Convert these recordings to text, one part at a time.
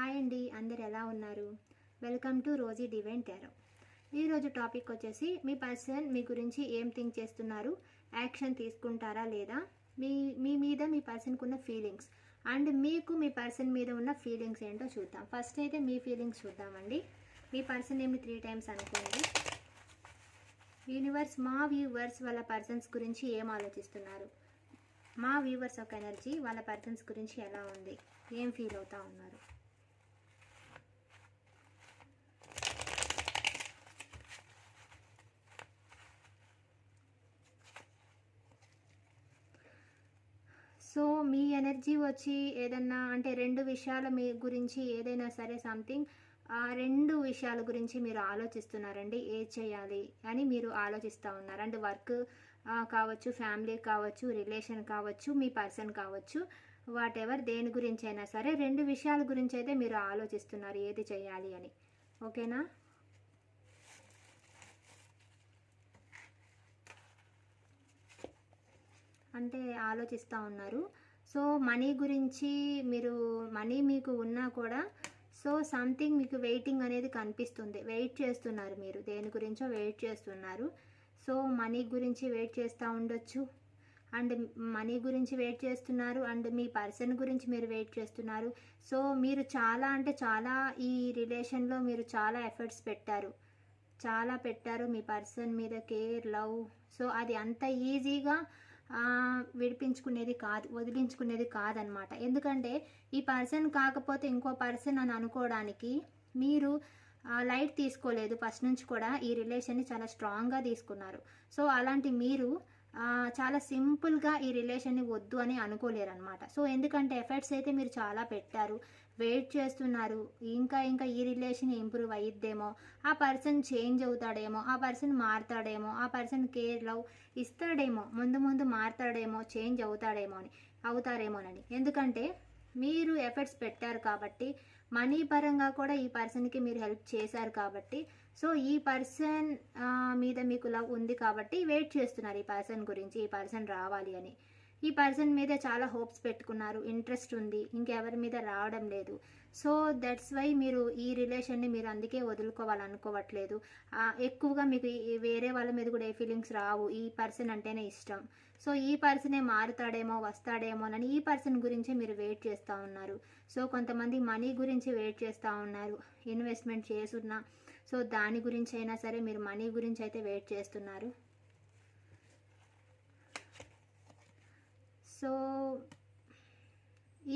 Hi అండి అందరు ఎలా ఉన్నారు? Welcome to Rosy divine tarot. ఈరోజు టాపిక్ వచ్చేసి మీ పర్సన్ మీ గురించి ఏం థింక్ చేస్తున్నారు? యాక్షన్ తీసుకుంటారా లేదా? మీ మీ మీద మీ పర్సన్కి ఉన్న ఫీలింగ్స్. అండ్ మీకు మీ పర్సన్ మీద ఉన్న ఫీలింగ్స్ ఏంటో చూద్దాం. ఫస్ట్ అయితే మీ ఫీలింగ్స్ చూద్దామండి. మీ పర్సన్ ఏమి త్రీ టైమ్స్ అనుకోండి. యూనివర్స్ మా వ్యూవర్స్ వాళ్ళ పర్సన్స్ గురించి ఏం ఆలోచిస్తున్నారు? మా వ్యూవర్స్ ఒక ఎనర్జీ వాళ్ళ పర్సన్స్ గురించి ఎలా ఉంది? ఏం ఫీల్ అవుతా ఉన్నారు? సో మీ ఎనర్జీ వచ్చి ఏదన్నా అంటే రెండు విషయాల మీ గురించి ఏదైనా సరే సంథింగ్ ఆ రెండు విషయాల గురించి మీరు ఆలోచిస్తున్నారండి ఏ చేయాలి అని మీరు ఆలోచిస్తూ ఉన్నారు. అంటే వర్క్ కావచ్చు ఫ్యామిలీ కావచ్చు రిలేషన్ కావచ్చు మీ పర్సన్ కావచ్చు వాట్ ఎవర్ దేని గురించి అయినా సరే రెండు విషయాల గురించి అయితే మీరు ఆలోచిస్తున్నారు ఏది చేయాలి అని. ఓకేనా? అంటే ఆలోచిస్తూ ఉన్నారు. సో మనీ గురించి మీరు మనీ మీకు ఉన్నా కూడా సో సంథింగ్ మీకు వెయిటింగ్ అనేది కనిపిస్తుంది. వెయిట్ చేస్తున్నారు మీరు. దేని గురించో వెయిట్ చేస్తున్నారు. సో మనీ గురించి వెయిట్ చేస్తూ ఉండొచ్చు. అండ్ మనీ గురించి వెయిట్ చేస్తున్నారు. అండ్ మీ పర్సన్ గురించి మీరు వెయిట్ చేస్తున్నారు. సో మీరు చాలా అంటే చాలా ఈ రిలేషన్లో మీరు చాలా ఎఫర్ట్స్ పెట్టారు. చాలా పెట్టారు మీ పర్సన్ మీద కేర్ లవ్ సో అది అంత ఈజీగా విడిపించుకునేది కాదు వదిలించుకునేది కాదనమాట ఎందుకంటే ఈ పర్సన్ కాకపోతే ఇంకో పర్సన్ అని అనుకోవడానికి మీరు లైట్ తీసుకోలేదు. ఫస్ట్ నుంచి కూడా ఈ రిలేషన్ని చాలా స్ట్రాంగ్గా తీసుకున్నారు. సో అలాంటి మీరు చాలా సింపుల్గా ఈ రిలేషన్ని వద్దు అని అనుకోలేరు అనమాట సో ఎందుకంటే ఎఫర్ట్స్ అయితే మీరు చాలా పెట్టారు. వెయిట్ చేస్తున్నారు. ఇంకా ఇంకా ఈ రిలేషన్ ఇంప్రూవ్ అయ్యిద్దేమో ఆ పర్సన్ చేంజ్ అవుతాడేమో. ఆ పర్సన్ మారుతాడేమో. ఆ పర్సన్ కేర్ లవ్ ఇస్తాడేమో. ముందు ముందు మారుతాడేమో చేంజ్ అవుతాడేమో అని అవుతారేమోనని ఎందుకంటే మీరు ఎఫర్ట్స్ పెట్టారు కాబట్టి మనీ పరంగా కూడా ఈ పర్సన్కి మీరు హెల్ప్ చేశారు కాబట్టి సో ఈ పర్సన్ మీద మీకు లవ్ ఉంది కాబట్టి వెయిట్ చేస్తున్నారు ఈ పర్సన్ గురించి ఈ పర్సన్ రావాలి అని. ఈ పర్సన్ మీద చాలా హోప్స్ పెట్టుకున్నారు ఇంట్రెస్ట్ ఉంది ఇంకెవరి మీద రావడం లేదు. సో దట్స్ వై మీరు ఈ రిలేషన్ని మీరు అందుకే వదులుకోవాలనుకోవట్లేదు. ఎక్కువగా మీకు వేరే వాళ్ళ మీద కూడా ఏ ఫీలింగ్స్ రావు ఈ పర్సన్ అంటేనే ఇష్టం. సో ఈ పర్సనే మారుతాడేమో వస్తాడేమో అని ఈ పర్సన్ గురించే మీరు వెయిట్ చేస్తూ ఉన్నారు. సో కొంతమంది మనీ గురించి వెయిట్ చేస్తూ ఉన్నారు ఇన్వెస్ట్మెంట్ చేస్తున్నా సో దాని గురించి అయినా సరే మీరు మనీ గురించి అయితే వెయిట్ చేస్తున్నారు. సో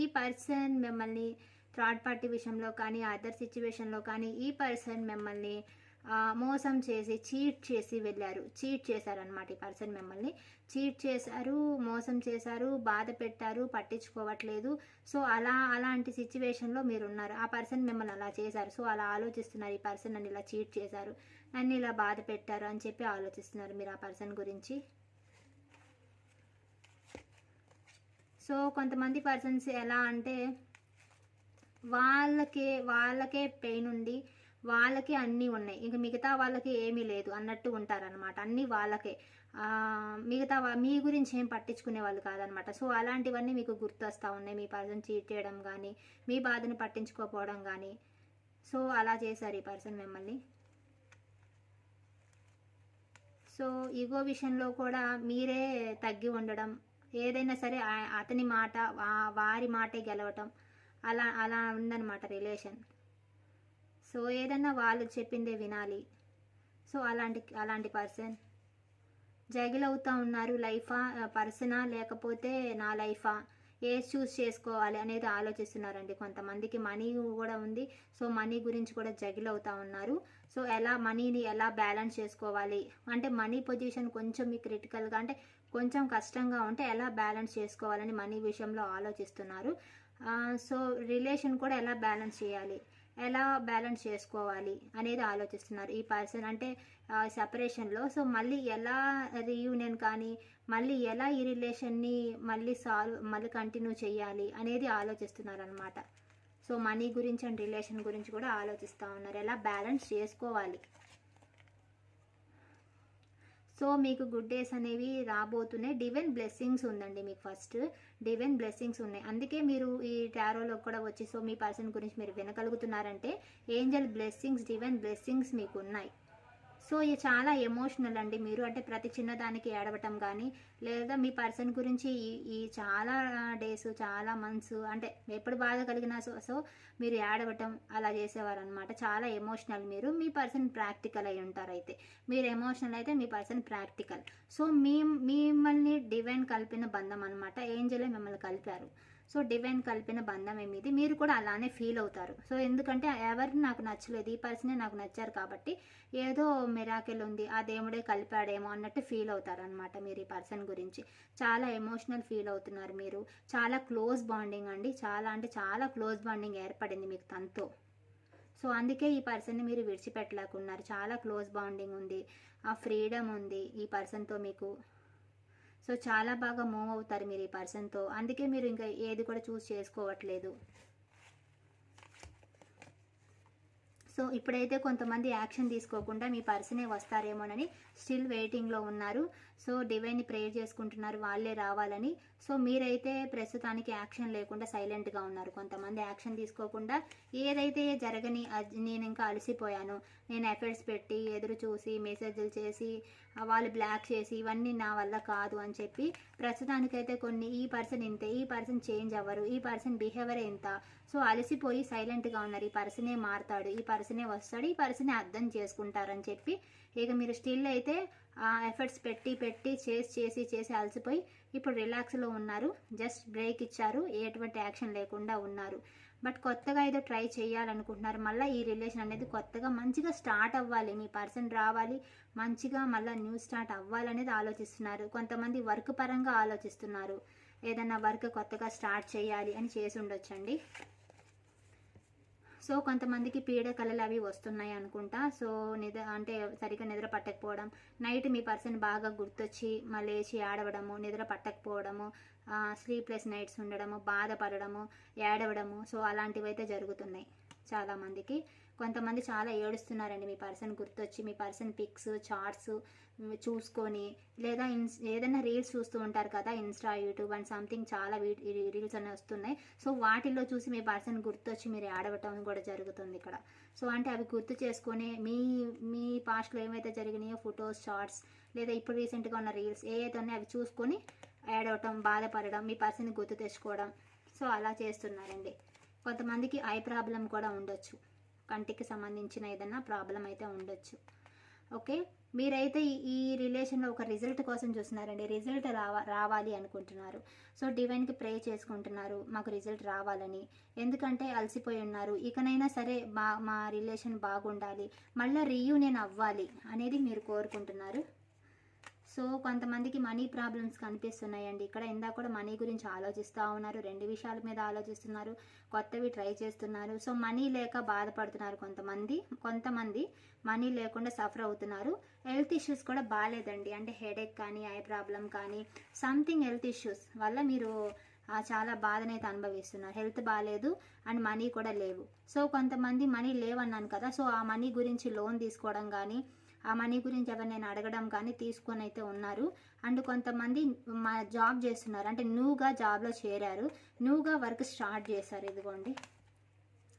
ఈ పర్సన్ మిమ్మల్ని థర్డ్ పార్టీ విషయంలో కానీ అదర్ సిచ్యువేషన్లో కానీ ఈ పర్సన్ మిమ్మల్ని మోసం చేసి చీట్ చేసి వెళ్ళారు. చీట్ చేశారనమాట ఈ పర్సన్ మిమ్మల్ని. చీట్ చేశారు మోసం చేశారు బాధ పెట్టారు పట్టించుకోవట్లేదు. సో అలా అలాంటి సిచ్యువేషన్లో మీరు ఉన్నారు ఆ పర్సన్ మిమ్మల్ని అలా చేశారు. సో అలా ఆలోచిస్తున్నారు. ఈ పర్సన్ నన్ను ఇలా చీట్ చేశారు. నన్ను ఇలా బాధ పెట్టారు అని చెప్పి ఆలోచిస్తున్నారు మీరు ఆ పర్సన్ గురించి. సో కొంతమంది పర్సన్స్ ఎలా అంటే వాళ్ళకే వాళ్ళకే పెయిన్ ఉంది. వాళ్ళకి అన్నీ ఉన్నాయి. ఇంక మిగతా వాళ్ళకి ఏమీ లేదు అన్నట్టు ఉంటారనమాట అన్నీ వాళ్ళకే. మిగతా మీ గురించి ఏం పట్టించుకునే వాళ్ళు కాదనమాట. సో అలాంటివన్నీ మీకు గుర్తొస్తూ ఉన్నాయి. మీ పర్సన్ చీట్ చేయడం కానీ మీ బాధను పట్టించుకోకపోవడం కానీ సో అలా చేశారు ఈ పర్సన్ మిమ్మల్ని. సో ఈగో విషయంలో కూడా మీరే తగ్గి ఉండడం ఏదైనా సరే అతని మాట వారి మాటే గెలవటం అలా అలా ఉందన్నమాట రిలేషన్. సో ఏదన్నా వాళ్ళు చెప్పిందే వినాలి. సో అలాంటి అలాంటి పర్సన్ జగిల్ అవుతూ ఉన్నారు. లైఫా పర్సనా? లేకపోతే నా లైఫా? ఏ చూస్ చేసుకోవాలి అనేది ఆలోచిస్తున్నారండి కొంతమందికి. మనీ కూడా ఉంది. సో మనీ గురించి కూడా జగిల్ అవుతూ ఉన్నారు. సో ఎలా మనీని ఎలా బ్యాలెన్స్ చేసుకోవాలి? అంటే మనీ పొజిషన్ కొంచెం మీ క్రిటికల్గా అంటే కొంచెం కష్టంగా ఉంటే ఎలా బ్యాలెన్స్ చేసుకోవాలని మనీ విషయంలో ఆలోచిస్తున్నారు. సో రిలేషన్ కూడా ఎలా బ్యాలెన్స్ చేయాలి? ఎలా బ్యాలెన్స్ చేసుకోవాలి అనేది ఆలోచిస్తున్నారు ఈ పర్సన్ అంటే సపరేషన్లో సో మళ్ళీ ఎలా రీయూనియన్ కానీ మళ్ళీ ఎలా ఈ రిలేషన్ని మళ్ళీ సాల్వ్ మళ్ళీ కంటిన్యూ చేయాలి అనేది ఆలోచిస్తున్నారు అనమాట సో మనీ గురించి అండ్ రిలేషన్ గురించి కూడా ఆలోచిస్తూ ఉన్నారు. ఎలా బ్యాలెన్స్ చేసుకోవాలి? సో మీకు గుడ్ డేస్ అనేవి రాబోతున్నాయి. డివెన్ బ్లెస్సింగ్స్ ఉందండి మీకు ఫస్ట్ డివెన్ బ్లెస్సింగ్స్ ఉన్నాయి. అందుకే మీరు ఈ టారోలో కూడా వచ్చి సో మీ పర్సన్ గురించి మీరు వినగలుగుతున్నారంటే ఏంజల్ బ్లెస్సింగ్స్ డివెన్ బ్లెస్సింగ్స్ మీకు ఉన్నాయి సో ఇది చాలా ఎమోషనల్ అండి మీరు. అంటే ప్రతి చిన్నదానికి ఏడవటం కానీ లేదా మీ పర్సన్ గురించి ఈ ఈ చాలా డేస్ చాలా మంత్స్ అంటే ఎప్పుడు బాధ కలిగినా సో సో మీరు ఏడవటం అలా చేసేవారు అనమాట చాలా ఎమోషనల్ మీరు. మీ పర్సన్ ప్రాక్టికల్ అయి ఉంటారు అయితే. మీరు ఎమోషనల్ అయితే మీ పర్సన్ ప్రాక్టికల్. సో మీ మిమ్మల్ని డివైన్ కలిపిన బంధం అనమాట ఏంజలే మిమ్మల్ని కలిపారు. సో డివైన్ కలిపిన బంధం ఏమిది? మీరు కూడా అలానే ఫీల్ అవుతారు. సో ఎందుకంటే ఎవరు నాకు నచ్చలేదు ఈ పర్సనే నాకు నచ్చారు కాబట్టి ఏదో మిరాకిల్ ఉంది ఆ దేవుడే కలిపాడేమో అన్నట్టు ఫీల్ అవుతారు అనమాట మీరు ఈ పర్సన్ గురించి. చాలా ఎమోషనల్ ఫీల్ అవుతున్నారు మీరు. చాలా క్లోజ్ బాండింగ్ అండి. చాలా అంటే చాలా క్లోజ్ బాండింగ్ ఏర్పడింది మీకు తనతో. సో అందుకే ఈ పర్సన్ని మీరు విడిచిపెట్టలేకున్నారు. చాలా క్లోజ్ బాండింగ్ ఉంది. ఆ ఫ్రీడమ్ ఉంది ఈ పర్సన్తో మీకు. సో చాలా బాగా మూవ్ అవుతారు మీరు ఈ పర్సన్తో. అందుకే మీరు ఇంకా ఏది కూడా చూస్ చేసుకోవట్లేదు. సో ఇప్పుడైతే కొంతమంది యాక్షన్ తీసుకోకుండా మీ పర్సనే వస్తారేమోనని స్టిల్ వెయిటింగ్లో ఉన్నారు. సో డివైన్ని ప్రేయర్ చేసుకుంటున్నారు వాళ్ళే రావాలని. సో మీరైతే ప్రస్తుతానికి యాక్షన్ లేకుండా సైలెంట్గా ఉన్నారు. కొంతమంది యాక్షన్ తీసుకోకుండా ఏదైతే జరగని అది నేను ఇంకా అలసిపోయాను నేను ఎఫర్ట్స్ పెట్టి ఎదురు చూసి మెసేజ్లు చేసి వాళ్ళు బ్లాక్ చేసి ఇవన్నీ నా వల్ల కాదు అని చెప్పి ప్రస్తుతానికైతే కొన్ని ఈ పర్సన్ ఇంతే ఈ పర్సన్ చేంజ్ అవ్వరు ఈ పర్సన్ బిహేవియర్ ఎంత? సో అలసిపోయి సైలెంట్గా ఉన్నారు. ఈ పర్సనే మారుతాడు ఈ పర్సన్ పర్సనే వస్తాడు ఈ పర్సనే అర్థం చేసుకుంటారని చెప్పి ఇక మీరు స్టిల్ అయితే ఆ ఎఫర్ట్స్ పెట్టి పెట్టి చేసి చేసి చేసి అలసిపోయి ఇప్పుడు రిలాక్స్లో ఉన్నారు. జస్ట్ బ్రేక్ ఇచ్చారు ఎటువంటి యాక్షన్ లేకుండా ఉన్నారు. బట్ కొత్తగా ఏదో ట్రై చేయాలనుకుంటున్నారు. మళ్ళీ ఈ రిలేషన్ అనేది కొత్తగా మంచిగా స్టార్ట్ అవ్వాలి. మీ పర్సన్ రావాలి మంచిగా మళ్ళీ న్యూ స్టార్ట్ అవ్వాలనేది ఆలోచిస్తున్నారు. కొంతమంది వర్క్ పరంగా ఆలోచిస్తున్నారు. ఏదైనా వర్క్ కొత్తగా స్టార్ట్ చేయాలి అని చేసి ఉండొచ్చండి. సో కొంతమందికి పీడ కళలు అవి వస్తున్నాయి అనుకుంటా. సో నిద్ర అంటే సరిగ్గా నిద్ర పట్టకపోవడం నైట్ మీ పర్సన్ బాగా గుర్తొచ్చి మళ్ళీ లేచి ఆడవడము నిద్ర పట్టకపోవడము స్లీప్లెస్ నైట్స్ ఉండడము బాధపడడము ఏడవడము సో అలాంటివి అయితే జరుగుతున్నాయి చాలామందికి. కొంతమంది చాలా ఏడుస్తున్నారండి మీ పర్సన్ గుర్తొచ్చి మీ పర్సన్ పిక్స్ చార్ట్స్ చూసుకొని లేదా ఇన్స్ ఏదైనా రీల్స్ చూస్తూ ఉంటారు కదా ఇన్స్టా యూట్యూబ్ అండ్ సంథింగ్ చాలా రీల్స్ అనేవి వస్తున్నాయి. సో వాటిల్లో చూసి మీ పర్సన్ గుర్తొచ్చి మీరు ఆడవటం కూడా జరుగుతుంది ఇక్కడ. సో అంటే అవి గుర్తు చేసుకొని మీ మీ పాస్ట్లో ఏమైతే జరిగినాయో ఫొటోస్ షార్ట్స్ లేదా ఇప్పుడు రీసెంట్గా ఉన్న రీల్స్ ఏవైతే ఉన్నాయో అవి చూసుకొని ఏడవటం బాధపడడం మీ పర్సన్ గుర్తు తెచ్చుకోవడం. సో అలా చేస్తున్నారండి. కొంతమందికి ఐ ప్రాబ్లం కూడా ఉండొచ్చు. కంటికి సంబంధించిన ఏదైనా ప్రాబ్లం అయితే ఉండొచ్చు. ఓకే? మీరైతే ఈ- ఈ రిలేషన్లో ఒక రిజల్ట్ కోసం చూస్తున్నారండి. రిజల్ట్ రావా రావాలి అనుకుంటున్నారు. సో డివైన్కి ప్రే చేసుకుంటున్నారు. మాకు రిజల్ట్ రావాలని. ఎందుకంటే అలసిపోయి ఉన్నారు. ఇకనైనా సరే మా మా రిలేషన్ బాగుండాలి. మళ్ళీ రీయూనియన్ అవ్వాలి అనేది మీరు కోరుకుంటున్నారు. సో కొంతమందికి మనీ ప్రాబ్లమ్స్ కనిపిస్తున్నాయండి. ఇక్కడ ఇందాక కూడా మనీ గురించి ఆలోచిస్తూ ఉన్నారు. రెండు విషయాల మీద ఆలోచిస్తున్నారు. కొత్తవి ట్రై చేస్తున్నారు. సో మనీ లేక బాధపడుతున్నారు కొంతమంది. కొంతమంది మనీ లేకుండా సఫర్ అవుతున్నారు. హెల్త్ ఇష్యూస్ కూడా బాగాలేదండి అంటే హెడేక్ కానీ ఐ ప్రాబ్లం కానీ సంథింగ్ హెల్త్ ఇష్యూస్ వల్ల మీరు చాలా బాధనైతే అనుభవిస్తున్నారు. హెల్త్ బాగాలేదు అండ్ మనీ కూడా లేవు. సో కొంతమంది మనీ లేవన్నాను కదా. సో ఆ మనీ గురించి లోన్ తీసుకోవడం కానీ ఆ మనీ గురించి ఎవరినైనా అడగడం కానీ తీసుకొని అయితే ఉన్నారు. అండ్ కొంతమంది మా జాబ్ చేస్తున్నారు. అంటే న్యూగా జాబ్లో చేరారు. న్యూగా వర్క్ స్టార్ట్ చేశారు. ఇదిగోండి.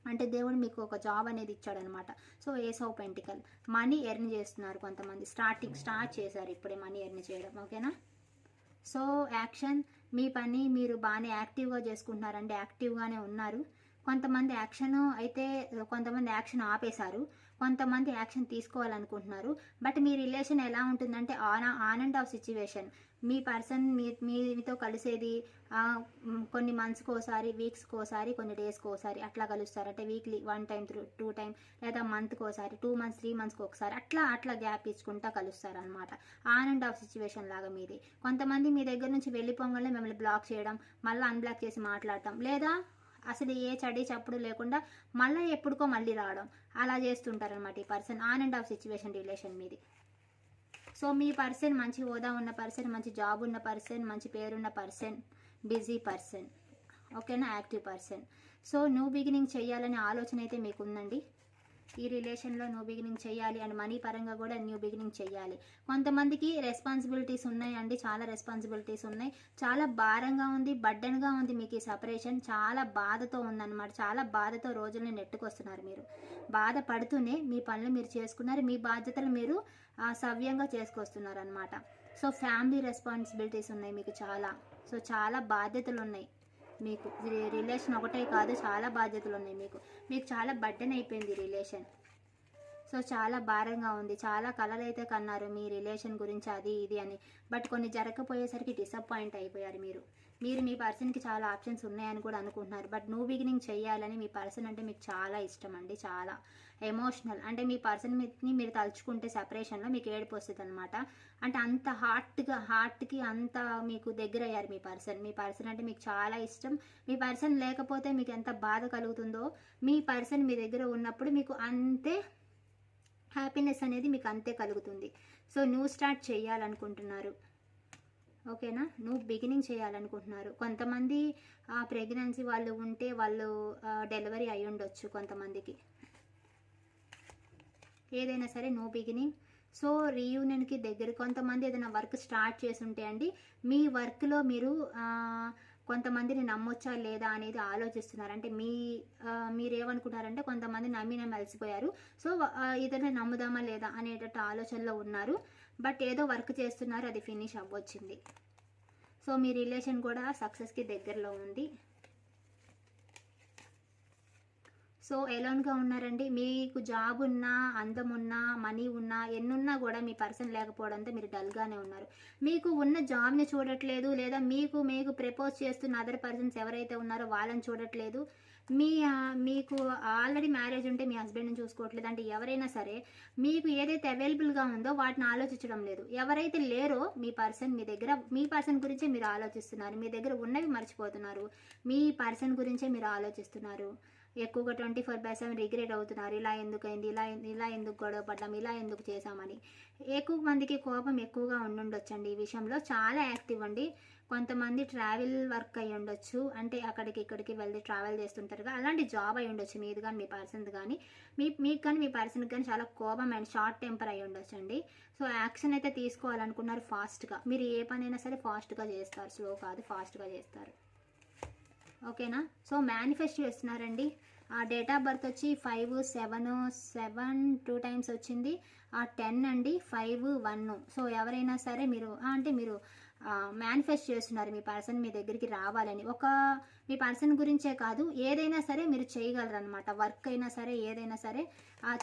అంటే దేవుడు మీకు ఒక జాబ్ అనేది ఇచ్చాడనమాట. So ace of pentacle. Money earn చేస్తున్నారు కొంతమంది. స్టార్టింగ్ స్టార్ట్ చేశారు ఇప్పుడే మనీ ఎర్న్ చేయడం. ఓకేనా? So action. మీ పని మీరు బాగానే యాక్టివ్గా చేసుకుంటున్నారండి. యాక్టివ్గానే ఉన్నారు. కొంతమంది యాక్షన్ అయితే కొంతమంది యాక్షన్ ఆపేశారు. కొంతమంది యాక్షన్ తీసుకోవాలనుకుంటున్నారు. బట్ మీ రిలేషన్ ఎలా ఉంటుందంటే on on and off situation. Me person మీ మీతో కలిసేది కొన్ని మంత్స్కి ఒకసారి వీక్స్కి ఒకసారి కొన్ని డేస్కి ఒకసారి అట్లా కలుస్తారు. అంటే weekly one time through two time లేదా మంత్కి ఒకసారి టూ మంత్స్ త్రీ మంత్స్కి ఒకసారి అట్లా అట్లా గ్యాప్ ఇచ్చుకుంటా కలుస్తారు అనమాట ఆన్ అండ్ ఆఫ్ సిచ్యువేషన్ లాగా మీది. కొంతమంది మీ దగ్గర నుంచి వెళ్ళిపోగానే మిమ్మల్ని బ్లాక్ చేయడం మళ్ళీ అన్బ్లాక్ చేసి మాట్లాడటం లేదా అసలు ఏ చడి చప్పుడు లేకుండా మళ్ళీ ఎప్పుడుకో మళ్ళీ రావడం. అలా చేస్తుంటారనమాట ఈ person on and off situation relation మీది. సో మీ పర్సన్ మంచి హోదా ఉన్న పర్సన్ మంచి జాబ్ ఉన్న పర్సన్ మంచి పేరున్న పర్సన్ బిజీ పర్సన్ ఓకేనా? Active person. So new beginning చేయాలనే ఆలోచన అయితే మీకు ఉందండి ఈ రిలేషన్లో న్యూ బిగినింగ్ చేయాలి అండ్ మనీ పరంగా కూడా న్యూ బిగినింగ్ చేయాలి. కొంతమందికి రెస్పాన్సిబిలిటీస్ ఉన్నాయండి చాలా రెస్పాన్సిబిలిటీస్ ఉన్నాయి. చాలా భారంగా ఉంది బడ్డన్గా ఉంది మీకు ఈ సపరేషన్ చాలా బాధతో ఉందన్నమాట. చాలా బాధతో రోజుల్ని నెట్టుకొస్తున్నారు మీరు. బాధపడుతూనే మీ పనులు మీరు చేసుకున్నారు. మీ బాధ్యతలు మీరు సవ్యంగా చేసుకొస్తున్నారు అనమాట సో ఫ్యామిలీ రెస్పాన్సిబిలిటీస్ ఉన్నాయి మీకు చాలా. సో చాలా బాధ్యతలు ఉన్నాయి. మీకు. రిలేషన్ ఒకటే కాదు చాలా బాధ్యతలు ఉన్నాయి మీకు. మీకు చాలా బర్డెన్ అయిపోయింది రిలేషన్ సో చాలా భారంగా ఉంది. చాలా కళలు అయితే కన్నారు మీ రిలేషన్ గురించి అది ఇది అని. బట్ కొన్ని జరగకపోయేసరికి డిసప్పాయింట్ అయిపోయారు మీరు. మీరు మీ పర్సన్కి చాలా ఆప్షన్స్ ఉన్నాయని కూడా అనుకుంటున్నారు. బట్ నువ్వు బిగినింగ్ చేయాలని మీ పర్సన్ అంటే మీకు చాలా ఇష్టం అండి చాలా. ఎమోషనల్. అంటే మీ పర్సన్ మీని మీరు తలుచుకుంటే సెపరేషన్లో మీకు ఏడుపు వస్తుంది అనమాట అంటే అంత హార్ట్గా హార్ట్కి అంత మీకు దగ్గర అయ్యారు మీ పర్సన్. మీ పర్సన్ అంటే మీకు చాలా ఇష్టం. మీ పర్సన్ లేకపోతే మీకు ఎంత బాధ కలుగుతుందో మీ పర్సన్ మీ దగ్గర ఉన్నప్పుడు మీకు అంతే హ్యాపీనెస్ అనేది మీకు అంతే కలుగుతుంది. సో నువ్వు స్టార్ట్ చేయాలనుకుంటున్నారు ఓకేనా? నువ్వు బిగినింగ్ చేయాలనుకుంటున్నారు. కొంతమంది ప్రెగ్నెన్సీ వాళ్ళు ఉంటే వాళ్ళు డెలివరీ అయి ఉండొచ్చు కొంతమందికి. ఏదైనా సరే నో బిగినింగ్ సో రీయూనియన్కి దగ్గర కొంతమంది ఏదైనా వర్క్ స్టార్ట్ చేసి ఉంటే అండి మీ వర్క్లో మీరు కొంతమందిని నమ్మొచ్చా లేదా అనేది ఆలోచిస్తున్నారు. అంటే మీ మీరేమనుకుంటారంటే కొంతమంది నమ్మిన మెలిసిపోయారు. సో ఆ, నమ్ముదామా లేదా అనేటట్టు ఆలోచనలో ఉన్నారు. బట్ ఏదో వర్క్ చేస్తున్నారు అది ఫినిష్ అవ్వచ్చింది. సో మీ రిలేషన్ కూడా సక్సెస్కి దగ్గరలో ఉంది. సో ఎలోన్గా ఉన్నారండి. మీకు జాబ్ ఉన్నా అందం ఉన్నా మనీ ఉన్నా ఎన్నున్నా కూడా మీ పర్సన్ లేకపోవడంతో మీరు డల్గానే ఉన్నారు. మీకు ఉన్న జాబ్ని చూడట్లేదు లేదా మీకు మీకు ప్రపోజ్ చేస్తున్న అదర్ పర్సన్స్ ఎవరైతే ఉన్నారో వాళ్ళని చూడట్లేదు. మీ మీకు ఆల్రెడీ మ్యారేజ్ ఉంటే మీ హస్బెండ్ని చూసుకోవట్లేదు అంటే ఎవరైనా సరే మీకు ఏదైతే అవైలబుల్గా ఉందో వాటిని ఆలోచించడం లేదు. ఎవరైతే లేరో మీ పర్సన్ మీ దగ్గర మీ పర్సన్ గురించే మీరు ఆలోచిస్తున్నారు. మీ దగ్గర ఉన్నవి మర్చిపోతున్నారు. మీ పర్సన్ గురించే మీరు ఆలోచిస్తున్నారు. ఎక్కువగా twenty four by seven regret అవుతున్నారు. ఇలా ఎందుకైంది? ఇలా ఇలా ఎందుకు గొడవ పడ్డాం? ఇలా ఎందుకు చేశామని. ఎక్కువ మందికి కోపం ఎక్కువగా ఉండుండొచ్చండి ఈ విషయంలో. చాలా యాక్టివ్ అండి. కొంతమంది ట్రావెల్ వర్క్ అయి ఉండొచ్చు. అంటే అక్కడికి ఇక్కడికి వెళ్ళి ట్రావెల్ చేస్తుంటారు కదా అలాంటి జాబ్ అయి ఉండొచ్చు. మీది కానీ మీ పర్సన్ది కానీ మీ మీకు కానీ మీ పర్సన్కి కానీ చాలా కోపం అండ్ షార్ట్ టెంపర్ అయి ఉండొచ్చు అండి సో యాక్షన్ అయితే తీసుకోవాలనుకున్నారు ఫాస్ట్గా. మీరు ఏ పనైనా సరే ఫాస్ట్గా చేస్తారు. స్లో కాదు ఫాస్ట్గా చేస్తారు. ఓకేనా? సో మేనిఫెస్ట్ చేస్తున్నారండి. ఆ డేట్ ఆఫ్ బర్త్ వచ్చి five seven seven two times వచ్చింది. ఆ టెన్ అండి ఫైవ్ వన్. సో ఎవరైనా సరే మీరు అంటే మీరు మేనిఫెస్ట్ చేస్తున్నారు మీ పర్సన్ మీ దగ్గరికి రావాలని. ఒక మీ పర్సన్ గురించే కాదు ఏదైనా సరే మీరు చేయగలరు అనమాట వర్క్ అయినా సరే ఏదైనా సరే ఆ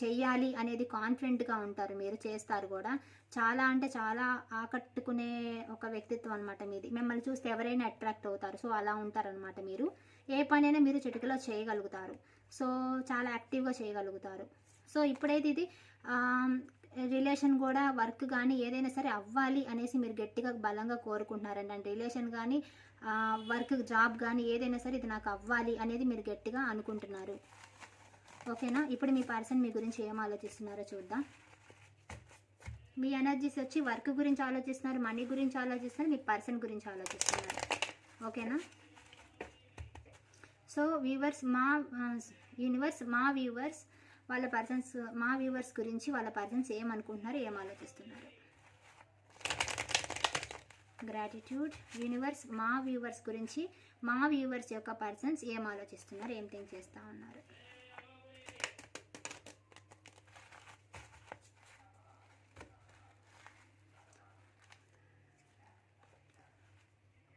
చెయ్యాలి అనేది కాన్ఫిడెంట్గా ఉంటారు. మీరు చేస్తారు కూడా. చాలా అంటే చాలా ఆకట్టుకునే ఒక వ్యక్తిత్వం అనమాట మీది. మిమ్మల్ని చూస్తే ఎవరైనా అట్రాక్ట్ అవుతారు. సో అలా ఉంటారనమాట మీరు. ఏ పనైనా మీరు చిటికలో చేయగలుగుతారు. సో చాలా యాక్టివ్గా చేయగలుగుతారు. సో ఇప్పుడైతే ఇది రిలేషన్ కూడా వర్క్ కానీ ఏదైనా సరే అవ్వాలి అనేసి మీరు గట్టిగా బలంగా కోరుకుంటున్నారండి. అంటే రిలేషన్ కానీ వర్క్ జాబ్ కానీ ఏదైనా సరే ఇది నాకు అవ్వాలి అనేది మీరు గట్టిగా అనుకుంటున్నారు. ఓకేనా? ఇప్పుడు మీ పర్సన్ మీ గురించి ఏం ఆలోచిస్తున్నారో చూద్దాం. మీ ఎనర్జీస్ వచ్చి వర్క్ గురించి ఆలోచిస్తున్నారు మనీ గురించి ఆలోచిస్తున్నారు మీ పర్సన్ గురించి ఆలోచిస్తున్నారు. ఓకేనా? సో వ్యూవర్స్ మా యూనివర్స్ మా వ్యూవర్స్ వాళ్ళ పర్సన్స్ మా వ్యూవర్స్ గురించి వాళ్ళ పర్సన్స్ ఏమనుకుంటున్నారు ఏం ఆలోచిస్తున్నారు గ్రాటిట్యూడ్ యూనివర్స్ మా వ్యూవర్స్ గురించి మా వ్యూవర్స్ యొక్క పర్సన్స్ ఏం ఆలోచిస్తున్నారు ఏం థింక్ చేస్తూ ఉన్నారు?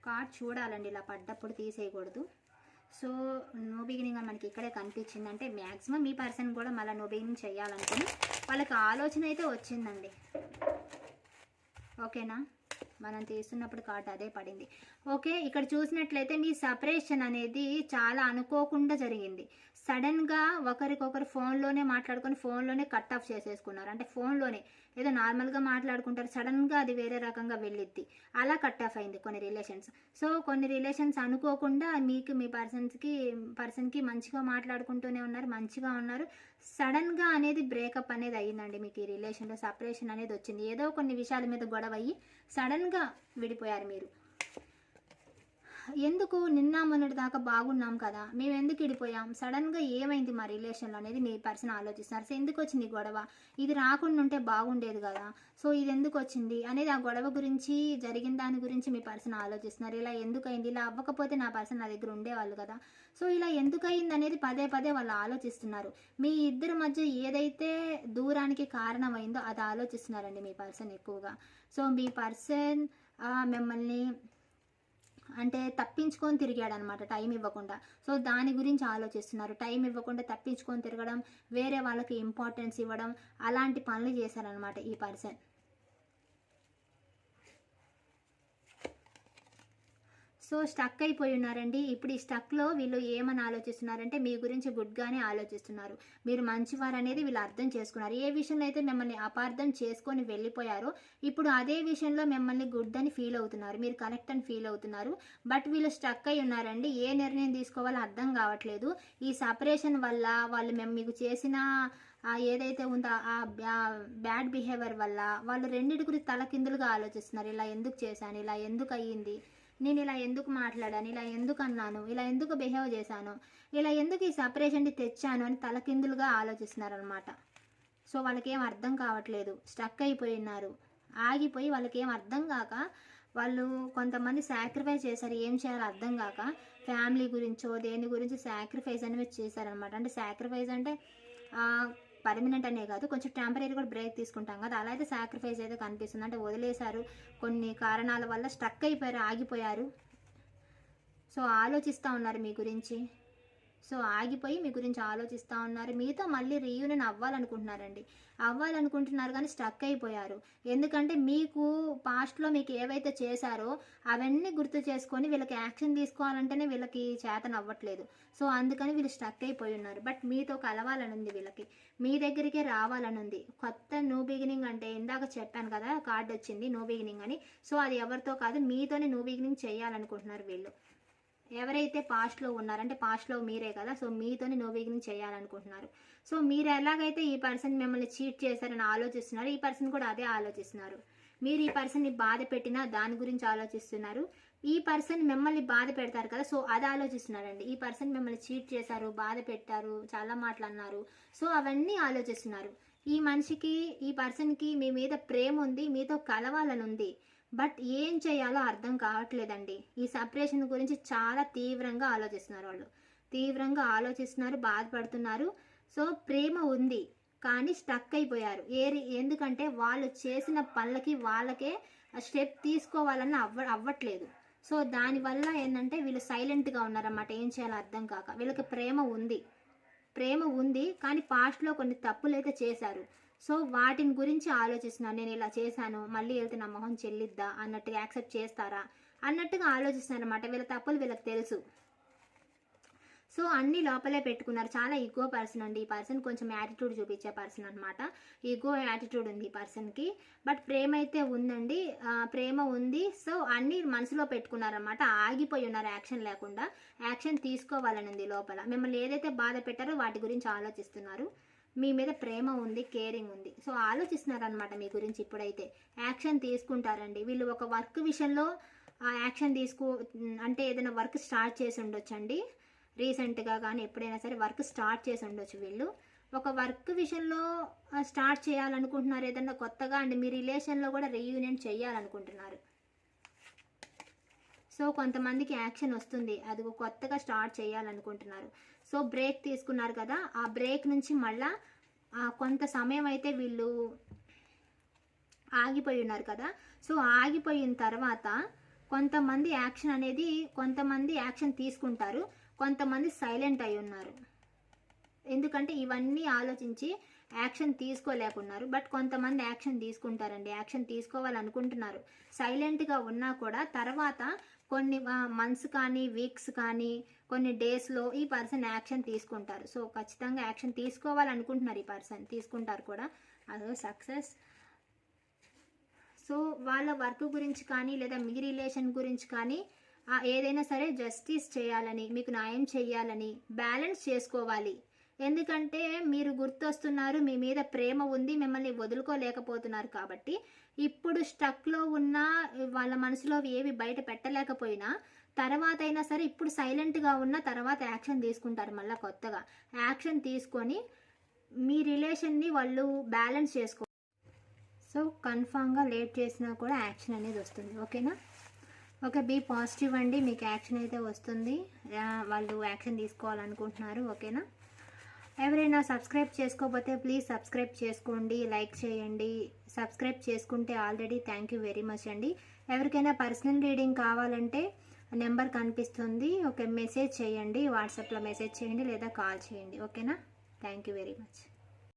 కార్డ్ చూడాలండి ఇలా పడ్డప్పుడు తీసేయకూడదు. సో నో బిగినింగ్ అని మనకి ఇక్కడే కనిపించింది అంటే మ్యాక్సిమం ఈ పర్సన్ కూడా మళ్ళీ నో బిగినింగ్ చేయాలనుకుని వాళ్ళకి ఆలోచన అయితే వచ్చిందండి. ఓకేనా మనం తీస్తున్నప్పుడు కార్డ్ అదే పడింది. ఓకే ఇక్కడ చూసినట్లయితే మీ సపరేషన్ అనేది చాలా అనుకోకుండా జరిగింది. సడన్గా ఒకరికొకరు ఫోన్లోనే మాట్లాడుకొని ఫోన్లోనే కట్ ఆఫ్ చేసేసుకున్నారు. అంటే ఫోన్లోనే ఏదో నార్మల్గా మాట్లాడుకుంటారు సడన్గా అది వేరే రకంగా వెళ్ళిద్ది. అలా కట్ ఆఫ్ అయింది కొన్ని రిలేషన్స్. సో కొన్ని రిలేషన్స్ అనుకోకుండా మీకు మీ పర్సన్స్కి పర్సన్కి మంచిగా మాట్లాడుకుంటూనే ఉన్నారు మంచిగా ఉన్నారు. సడన్గా అనేది బ్రేకప్ అనేది అయ్యిందండి మీకు ఈ రిలేషన్లో సపరేషన్ అనేది వచ్చింది. ఏదో కొన్ని విషయాల మీద గొడవ అయ్యి సడన్గా విడిపోయారు మీరు. ఎందుకు నిన్న మొన్నటి దాకా బాగున్నాం కదా? మేము ఎందుకు ఇడిపోయాం సడన్గా ఏమైంది మా రిలేషన్లో అనేది మీ పర్సన్ ఆలోచిస్తున్నారు. సో ఎందుకు వచ్చింది ఈ గొడవ? ఇది రాకుండా ఉంటే బాగుండేది కదా. సో ఇది ఎందుకు వచ్చింది? అనేది ఆ గొడవ గురించి జరిగిన దాని గురించి మీ పర్సన్ ఆలోచిస్తున్నారు. ఇలా ఎందుకైంది? ఇలా అవ్వకపోతే నా పర్సన్ నా దగ్గర ఉండేవాళ్ళు కదా. సో ఇలా ఎందుకయింది అనేది పదే పదే వాళ్ళు ఆలోచిస్తున్నారు. మీ ఇద్దరి మధ్య ఏదైతే దూరానికి కారణమైందో అది ఆలోచిస్తున్నారండి మీ పర్సన్ ఎక్కువగా. సో మీ పర్సన్ మిమ్మల్ని అంటే తప్పించుకొని తిరిగాడు అనమాట టైం ఇవ్వకుండా. సో దాని గురించి ఆలోచిస్తున్నారు. టైం ఇవ్వకుండా తప్పించుకొని తిరగడం వేరే వాళ్ళకి ఇంపార్టెన్స్ ఇవ్వడం అలాంటి పనులు చేశారనమాట ఈ పర్సన్. సో స్టక్ అయిపోయి ఉన్నారండి. ఇప్పుడు ఈ స్టక్లో వీళ్ళు ఏమని ఆలోచిస్తున్నారంటే మీ గురించి గుడ్గానే ఆలోచిస్తున్నారు. మీరు మంచివారు అనేది వీళ్ళు అర్థం చేసుకున్నారు. ఏ విషయంలో అయితే మిమ్మల్ని అపార్థం చేసుకొని వెళ్ళిపోయారో ఇప్పుడు అదే విషయంలో మిమ్మల్ని గుడ్ అని ఫీల్ అవుతున్నారు. మీరు కరెక్ట్ అని ఫీల్ అవుతున్నారు. బట్ వీళ్ళు స్టక్ అయి ఉన్నారండి. ఏ నిర్ణయం తీసుకోవాలో అర్థం కావట్లేదు. ఈ సపరేషన్ వల్ల వాళ్ళు మేము మీకు చేసిన ఆ ఏదైతే ఉందో ఆ బ్యాడ్ బిహేవియర్ వల్ల వాళ్ళు రెండింటి గురించి తలకిందులుగా ఆలోచిస్తున్నారు. ఇలా ఎందుకు చేశాను? ఇలా ఎందుకు అయ్యింది? నేను ఇలా ఎందుకు మాట్లాడాను? ఇలా ఎందుకు అన్నాను? ఇలా ఎందుకు బిహేవ్ చేశాను? ఇలా ఎందుకు ఈ సపరేషన్ని తెచ్చాను? అని తలకిందులుగా ఆలోచిస్తున్నారు అనమాట సో వాళ్ళకేం అర్థం కావట్లేదు. స్టక్ అయిపోయి ఉన్నారు. ఆగిపోయి వాళ్ళకేం అర్థం కాక వాళ్ళు కొంతమంది సాక్రిఫైస్ చేశారు. ఏం చేయాలో అర్థం కాక ఫ్యామిలీ గురించో దేని గురించి సాక్రిఫైస్ అనేవి చేశారనమాట అంటే సాక్రిఫైస్ అంటే పర్మనెంట్ అనే కాదు కొంచెం టెంపరీ కూడా బ్రేక్ తీసుకుంటాం కదా. అలా అయితే సాక్రిఫైస్ అయితే కనిపిస్తుంది. అంటే వదిలేశారు. కొన్ని కారణాల వల్ల స్ట్రక్ అయిపోయారు ఆగిపోయారు. సో ఆలోచిస్తూ ఉన్నారు మీ గురించి. సో ఆగిపోయి మీ గురించి ఆలోచిస్తూ ఉన్నారు. మీతో మళ్ళీ రీయూనియన్ అవ్వాలనుకుంటున్నారండి. అవ్వాలనుకుంటున్నారు కానీ స్టక్ అయిపోయారు. ఎందుకంటే మీకు పాస్ట్లో మీకు ఏవైతే చేశారో అవన్నీ గుర్తు చేసుకొని వీళ్ళకి యాక్షన్ తీసుకోవాలంటేనే వీళ్ళకి చేతన అవ్వట్లేదు. సో అందుకని వీళ్ళు స్టక్ అయిపోయి ఉన్నారు. బట్ మీతో కలవాలని ఉంది వీళ్ళకి. మీ దగ్గరికే రావాలని ఉంది. కొత్త న్యూ బిగినింగ్ అంటే ఇందాక చెప్పాను కదా కార్డ్ వచ్చింది న్యూ బిగినింగ్ అని. సో అది ఎవరితో కాదు మీతోనే న్యూ బిగినింగ్ చేయాలనుకుంటున్నారు వీళ్ళు. ఎవరైతే పాస్ట్లో ఉన్నారంటే పాస్ట్లో మీరే కదా సో మీతోనే నో బిగినింగ్ చేయాలనుకుంటున్నారు. సో మీరు ఎలాగైతే ఈ పర్సన్ మిమ్మల్ని చీట్ చేశారని ఆలోచిస్తున్నారు ఈ పర్సన్ కూడా అదే ఆలోచిస్తున్నారు. మీరు ఈ పర్సన్ని బాధ పెట్టినా దాని గురించి ఆలోచిస్తున్నారు. ఈ పర్సన్ మిమ్మల్ని బాధ పెడతారు కదా సో అది ఆలోచిస్తున్నారండి. ఈ పర్సన్ మిమ్మల్ని చీట్ చేశారు బాధ పెట్టారు చాలా మాటలు అన్నారు. సో అవన్నీ ఆలోచిస్తున్నారు. ఈ మనిషికి ఈ పర్సన్కి మీ మీద ప్రేమ ఉంది మీతో కలవాలని ఉంది. బట్ ఏం చేయాలో అర్థం కావట్లేదండి. ఈ సపరేషన్ గురించి చాలా తీవ్రంగా ఆలోచిస్తున్నారు వాళ్ళు. తీవ్రంగా ఆలోచిస్తున్నారు బాధపడుతున్నారు. సో ప్రేమ ఉంది కానీ స్టక్ అయిపోయారు. ఏ ఎందుకంటే వాళ్ళు చేసిన పనులకి వాళ్ళకే స్టెప్ తీసుకోవాలని అవ్వ అవ్వట్లేదు. సో దానివల్ల ఏంటంటే వీళ్ళు సైలెంట్గా ఉన్నారన్నమాట. ఏం చేయాలో అర్థం కాక. వీళ్ళకి ప్రేమ ఉంది. ప్రేమ ఉంది కానీ పాస్ట్లో కొన్ని తప్పులు అయితే చేశారు. సో వాటిని గురించి ఆలోచిస్తున్నాను నేను ఇలా చేశాను మళ్ళీ వెళ్తే నా మొహం చెల్లిద్దా అన్నట్టుగా యాక్సెప్ట్ చేస్తారా? అన్నట్టుగా ఆలోచిస్తున్నాను అనమాట వీళ్ళ తప్పులు వీళ్ళకి తెలుసు. సో అన్ని లోపలే పెట్టుకున్నారు. చాలా ఈగో పర్సన్ అండి ఈ పర్సన్ కొంచెం యాటిట్యూడ్ చూపించే పర్సన్ అనమాట ఈగో యాటిట్యూడ్ ఉంది ఈ పర్సన్కి బట్ ప్రేమ అయితే ఉందండి. ప్రేమ ఉంది. సో అన్ని మనసులో పెట్టుకున్నారనమాట ఆగిపోయి ఉన్నారు యాక్షన్ లేకుండా. యాక్షన్ తీసుకోవాలని ఉంది లోపల. మిమ్మల్ని ఏదైతే బాధ పెట్టారో వాటి గురించి ఆలోచిస్తున్నారు. మీ మీద ప్రేమ ఉంది కేరింగ్ ఉంది. సో ఆలోచిస్తున్నారనమాట మీ గురించి ఇప్పుడైతే. యాక్షన్ తీసుకుంటారండి. వీళ్ళు ఒక వర్క్ విషయంలో ఆ యాక్షన్ తీసుకో అంటే ఏదైనా వర్క్ స్టార్ట్ చేసి ఉండొచ్చండి. రీసెంట్గా కానీ ఎప్పుడైనా సరే వర్క్ స్టార్ట్ చేసి ఉండొచ్చు వీళ్ళు. ఒక వర్క్ విషయంలో స్టార్ట్ చేయాలనుకుంటున్నారు ఏదన్నా కొత్తగా అండి మీ రిలేషన్లో కూడా రీయూనియన్ చేయాలనుకుంటున్నారు. సో కొంతమందికి యాక్షన్ వస్తుంది. అది కొత్తగా స్టార్ట్ చేయాలనుకుంటున్నారు. సో బ్రేక్ తీసుకున్నారు కదా ఆ బ్రేక్ నుంచి మళ్ళా కొంత సమయం అయితే వీళ్ళు ఆగిపోయి ఉన్నారు కదా. సో ఆగిపోయిన తర్వాత కొంతమంది యాక్షన్ అనేది కొంతమంది యాక్షన్ తీసుకుంటారు కొంతమంది సైలెంట్ అయి ఉన్నారు. ఎందుకంటే ఇవన్నీ ఆలోచించి యాక్షన్ తీసుకోలేకున్నారు. బట్ కొంతమంది యాక్షన్ తీసుకుంటారండి యాక్షన్ తీసుకోవాలనుకుంటున్నారు. సైలెంట్గా ఉన్నా కూడా తర్వాత కొన్ని మంత్స్ కానీ వీక్స్ కానీ కొన్ని డేస్లో ఈ పర్సన్ యాక్షన్ తీసుకుంటారు. సో ఖచ్చితంగా యాక్షన్ తీసుకోవాలనుకుంటున్నారు ఈ పర్సన్ తీసుకుంటారు కూడా. అదో సక్సెస్ సో వాళ్ళ వర్క్ గురించి కానీ లేదా మీ రిలేషన్ గురించి కానీ ఏదైనా సరే జస్టిస్ చేయాలని మీకు న్యాయం చేయాలని బ్యాలెన్స్ చేసుకోవాలి. ఎందుకంటే మీరు గుర్తొస్తున్నారు మీ మీద ప్రేమ ఉంది మిమ్మల్ని వదులుకోలేకపోతున్నారు కాబట్టి ఇప్పుడు స్టక్లో ఉన్న వాళ్ళ మనసులో ఏవి బయట పెట్టలేకపోయినా తర్వాత అయినా సరే ఇప్పుడు సైలెంట్గా ఉన్న తర్వాత యాక్షన్ తీసుకుంటారు మళ్ళీ కొత్తగా. యాక్షన్ తీసుకొని మీ రిలేషన్ని వాళ్ళు బ్యాలెన్స్ చేసుకో. సో కన్ఫామ్గా లేట్ చేసినా కూడా యాక్షన్ అనేది వస్తుంది. ఓకేనా? ఓకే బీ పాజిటివ్ అండి. మీకు యాక్షన్ అయితే వస్తుంది. వాళ్ళు యాక్షన్ తీసుకోవాలనుకుంటున్నారు. ఓకేనా? ఎవరైనా సబ్స్క్రైబ్ చేసుకోకపోతే ప్లీజ్ సబ్స్క్రైబ్ చేసుకోండి లైక్ చేయండి. సబ్స్క్రైబ్ చేసుకుంటే already thank you very much అండి. ఎవరికైనా పర్సనల్ రీడింగ్ కావాలంటే నెంబర్ కనిపిస్తుంది. ఓకే మెసేజ్ చేయండి వాట్సాప్లో మెసేజ్ చేయండి లేదా కాల్ చేయండి. ఓకేనా? Thank you very much.